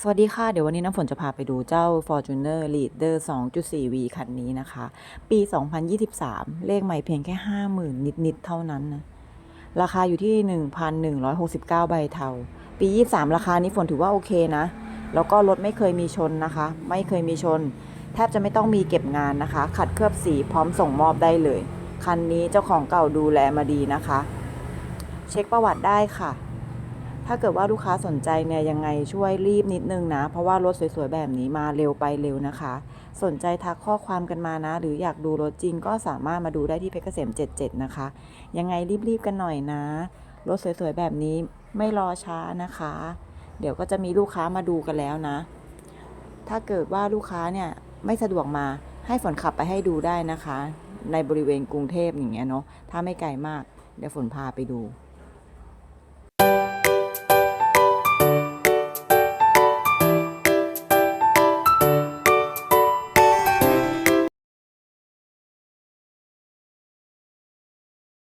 สวัสดีค่ะ เดี๋ยววันนี้น้ำฝนจะพาไปดูเจ้า Fortuner Leader 2.4V คันนี้นะคะ ปี 2023 เลขใหม่เพียงแค่ 50,000 นิด ๆ เท่านั้นนะ ราคาอยู่ที่ 1,169 ใบเทา ปี 23 ราคานี้ฝนถือว่าโอเคนะ แล้วก็รถไม่เคยมีชนนะคะ ไม่เคยมีชน แทบจะไม่ต้องมีเก็บงานนะคะ ขัดเคลือบสีพร้อมส่งมอบได้เลย คันนี้เจ้าของเก่าดูแลมาดีนะคะ เช็คประวัติได้ค่ะ ถ้าเกิดว่าลูกค้าสนใจเนี่ยยังไงช่วยรีบนิดนึงนะ เพราะว่ารถสวยๆแบบนี้มาเร็วไปเร็วนะคะ สนใจทักข้อความกันมานะ หรืออยากดูรถจริงก็สามารถมาดูได้ที่เพชรเกษม 77 นะคะ ยังไงรีบๆกันหน่อยนะ รถสวยๆแบบนี้ไม่รอช้านะคะ เดี๋ยวก็จะมีลูกค้ามาดูกันแล้วนะ ถ้าเกิดว่าลูกค้าเนี่ยไม่สะดวกมาให้ฝนขับไปให้ดูได้นะคะ ในบริเวณกรุงเทพอย่างเงี้ยเนาะถ้าไม่ไกลมากเดี๋ยวฝนพาไปดู